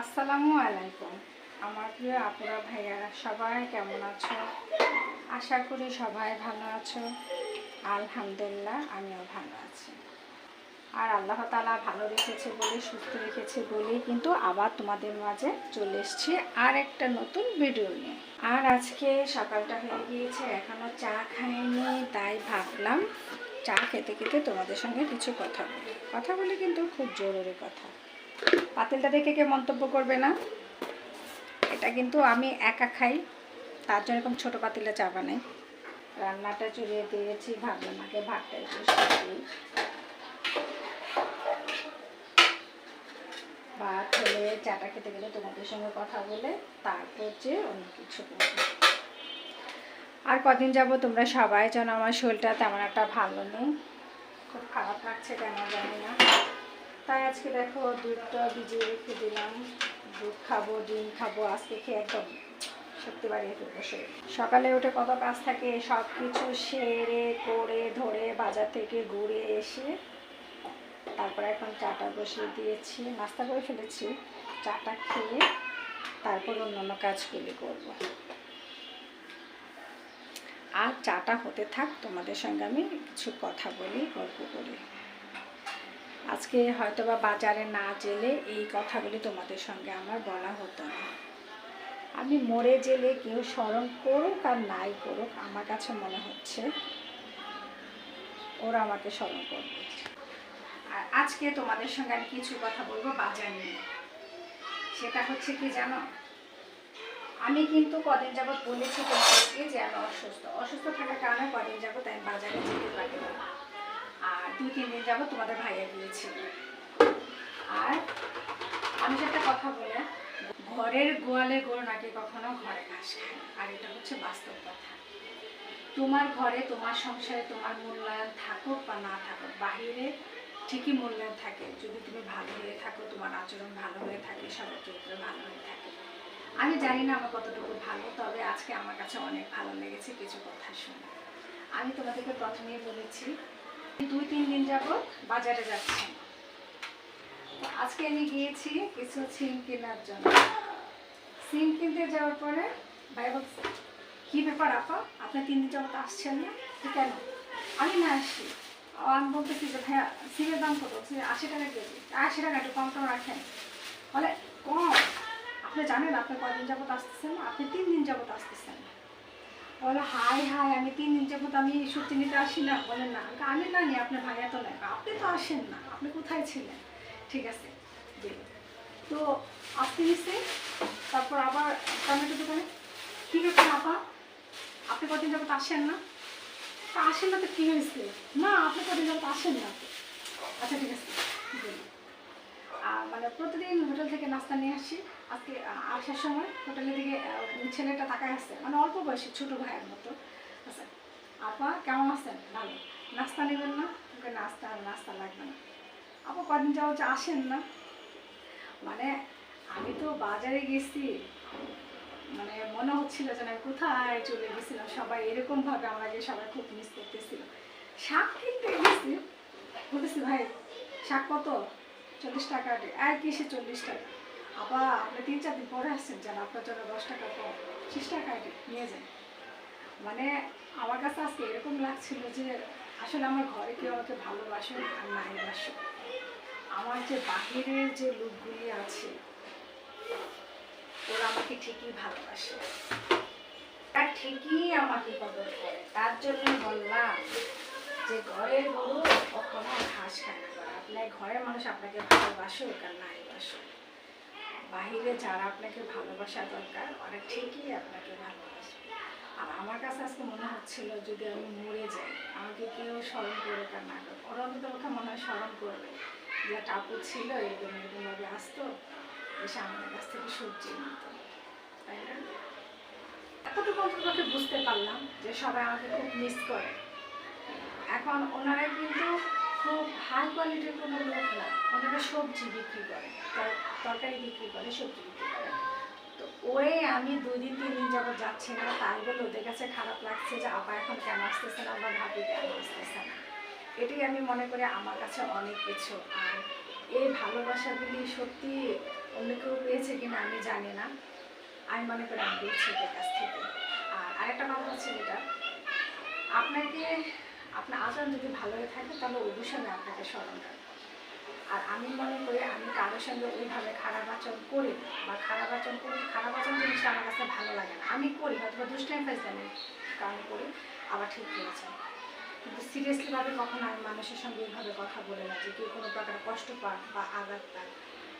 আসসালামু আলাইকুম। আমার প্রিয় আপুরা, ভাইয়ারা, সবাই কেমন আছো? আশা করি সবাই ভালো আছো। আলহামদুলিল্লাহ, আমিও ভালো আছি। আর আল্লাহ তালা ভালো রেখেছে বলে, সুস্থ রেখেছে বলে কিন্তু আবার তোমাদের মাঝে চলে এসছি আর একটা নতুন ভিডিও নিয়ে। আর আজকে সকালটা হয়ে গিয়েছে এখনও চা খাইনি, তাই ভাবলাম চা খেতে খেতে তোমাদের সঙ্গে কিছু কথা বলি। কথা বলি কিন্তু খুব জরুরি কথা। পাতিলটা দেখে কে মন্তব্য করবে না। এটা কিন্তু আমি একা খাই, তার জন্য এরকম ছোটো পাতিলে চা বানাই। রান্নাটা চড়িয়ে দিয়েছি, ভাবলাম আগে ভাতটা একটু ভাত হলে, চাটা খেতে গেলে তোমাদের সঙ্গে কথা বলে তারপর যে অন্য কিছু আর কদিন যাব তোমরা সবাই জানো আমার শরীরটা তেমন একটা ভালো নেই। খুব খারাপ লাগছে কেন জানি না। তাই আজকে দেখো দুধটা ভিজিয়ে রেখে দিলাম। দুধ খাব, ডিম খাব, আজকে খেয়ে একদম সত্যি বাড়িয়ে ফেলব সকালে উঠে কত কাজ থাকে সব কিছু সেরে, করে, ধরে বাজার থেকে ঘুরে এসে তারপরে এখন চাটা বসিয়ে দিয়েছি, নাস্তা করে ফেলেছি। চাটা খেয়ে তারপর অন্যান্য কাজগুলি করব। আর চাটা হতে থাক, তোমাদের সঙ্গে আমি কিছু কথা বলি, গল্প করি। আজকে হয়তো বা বাজারে না জেলে এই কথাগুলি তোমাদের সঙ্গে আমার বলা হতো না। আমি মরে জেলে কেউ স্মরণ করুক আর নাই করুক, আমার কাছে মনে হচ্ছে ওরা আমাকে স্মরণ করবে। আর আজকে তোমাদের সঙ্গে আমি কিছু কথা বলব বাজার নিয়ে। সেটা হচ্ছে কি জানো? আমি কিন্তু কদিন যাবৎ বলেছি তোমাদেরকে যে আমি অসুস্থ। অসুস্থ থাকার কারণে কদিন যাবৎ আমি বাজারে যেতে পারি না। আর দুই, তিন দিন যাবৎ তোমাদের ভাইয়া গিয়েছিল। আর আমি যেটা কথা বলে, ঘরের গোয়ালে গরু নাকি কখনো ঘরে ঘাস খায় আর এটা হচ্ছে বাস্তব কথা। তোমার ঘরে তোমার সংসারে তোমার মূল্যায়ন থাকুক বা না থাকুক, বাহিরে ঠিকই মূল্যায়ন থাকে। যদি তুমি ভালো হয়ে থাকো, তোমার আচরণ ভালো হয়ে থাকে, সবার চরিত্র ভালো হয়ে থাকে। আমি জানি না আমার কতটুকু ভালো, তবে আজকে আমার কাছে অনেক ভালো লেগেছে কিছু কথা শুনে। আমি তোমাদেরকে প্রথমেই বলেছি দুই তিন দিন যাবত বাজারে যাচ্ছি। আজকে আমি গিয়েছি কিছু সিম কেনার জন্য। সিম কিনতে যাওয়ার পরে, ভাই বলছে, কী ব্যাপার আপা? আপনি তিন দিন যাবত আসছেন না। কেন? আমি না আসি। আমি বলতেছি যে, ভাইয়া, সিমের দাম কত? আশি টাকা কেজি। আশি টাকা একটু কম টম রাখেন। বলে, কম? আপনি জানেন, আপনি কয়দিন যাবত আসতেছেন? আপনি তিন দিন যাবত আসতেছেন। না বলে, হাই হাই, আমি তিন দিন যাবত আমি সত্যি নিতে আসি না। বলেন না, আমি না নি আপনার ভাইয়া তো নেই আপনি তো আসেন না। আপনি কোথায় ছিলেন? ঠিক আছে, দিল। তো আসতে দিচ্ছে তারপর আবার টমেটো দোকানে, কী ব্যাপার আপা? আপনি কদিন যাবত আসেন না? তা আসেন না তো কী হয়েছে? না, আপনি কদিন যাবত আসেন না আচ্ছা ঠিক আছে মানে প্রতিদিন হোটেল থেকে নাস্তা নিয়ে আসি। আজকে আসার সময় হোটেলের আহ, ছেলেটা তাকায় আসছে মানে অল্প বয়সী ছোট ভাইয়ের মতো। আচ্ছা আপা কেমন আছেন? ভালো। নাস্তা নেবেন না? ওকে নাস্তা নাস্তা লাগবে না। আপা কদিন যাও যে আসেন না। মানে আমি তো বাজারে গেছি। মানে মনে হচ্ছিল যে আমি কোথায় চলে গেছিলাম। সবাই এরকমভাবে আমাকে সবাই খুব মিস করতেছিল। শাক কিনতে গেছি। বলেছি ভাই শাক কত? চল্লিশ টাকা আটে আর কিসে চল্লিশ টাকা? আবার আপনি তিন চার দিন পরে আসছেন, যেন আপনার জন্য দশ টাকা কম। পঁচিশ টাকা আটে নিয়ে যান। মানে আমার কাছে আজকে এরকম লাগছিল যে আসলে আমার ঘরে কেউ আমাকে ভালোবাসে আর নাই বাসে। আমার যে বাহিরের যে লোকগুলি আছে, ওরা আমাকে ঠিকই ভালোবাসে। আর ঠিকই আমাকে কদর করে। তার জন্য বললাম যে ঘরের গরু কখনো ঘাস খায় না। আপনার ঘরের মানুষ আপনাকে ভালোবাসুক আর নাই বাসুক। বাহিরে যারা আপনাকে ভালোবাসা দরকার, ওরা ঠিকই আপনাকে ভালোবাসবে। আর আমার কাছে আজকে মনে হচ্ছিল যদি আমি মরে যাই, আমাকে কেউ স্মরণ করুক আর না করুক। ওরা অন্তত ওকে মনে হয় স্মরণ করবে। যে আপু ছিল, এরকম এরকমভাবে আসতো, এসে আমাদের কাছ থেকে সবজি নিত। তাই না? এতটুকু অন্তত বুঝতে পারলাম যে সবাই আমাকে খুব মিস করে। এখন ওনারা কিন্তু খুব হাই কোয়ালিটির কোনো লোক না, ওনারা সবজি বিক্রি করে তরকারি বিক্রি করে, সবজি বিক্রি করে। তো ওই আমি দুই দিন, তিন দিন যাবত যাচ্ছি না, তাই বলে ওদের কাছে খারাপ লাগছে যে, আপা, এখন কেন আসতেছে না? বা ভাবি কেন আসতেছে না? এটাই আমি মনে করি আমার কাছে অনেক কিছু। আর এই ভালোবাসাগুলি সত্যি অন্য কেউ পেয়েছে কিনা আমি জানি না। আমি মনে করি আমি পেয়েছি ওদের কাছ থেকে। আর আরেকটা কথা হচ্ছে যেটা, আপনাকে আপনার আচরণ যদি ভালো হয়ে থাকে, তাহলে অবশ্যই আপনাকে স্মরণ আর আমি মনে করি, আমি কারোর সঙ্গে ওইভাবে খারাপ আচরণ করি বা খারাপ আচরণ করি খারাপ আচরণ জিনিসটা আমার কাছে ভালো লাগে না। আমি করি হয়তো বা দুষ্টাইম ফেস জানি কারণ করি, আবার ঠিক করেছেন। কিন্তু সিরিয়াসলিভাবে কখনো আমি মানুষের সঙ্গে এইভাবে কথা বলে না, যে কেউ কোনো প্রকার কষ্ট পাক বা আঘাত পাক।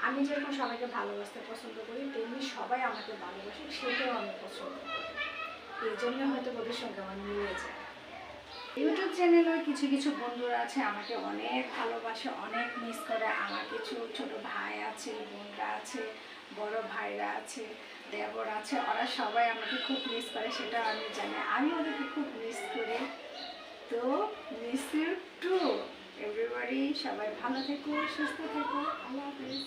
আমি যেরকম সবাইকে ভালোবাসতে পছন্দ করি, তেমনি সবাই আমাকে ভালোবাসে, সেটাও আমি পছন্দ করি। এই জন্য হয়তো ওদের সঙ্গে আমার মিলে যায়। চ্যানেলের কিছু কিছু বন্ধুরা আছে, আমাকে অনেক ভালোবাসে, অনেক মিস করে। আমার কিছু ছোট ভাই আছে, বোনরা আছে, বড় ভাইরা আছে, দেবর আছে, ওরা সবাই আমাকে খুব মিস করে সেটা আমি জানি। আমি ওদেরকে খুব মিস করি। তো মিস ইউ টু এভরিবাডি সবাই ভালো থেকো, সুস্থ থেকো। আল্লাহ হাফিজ।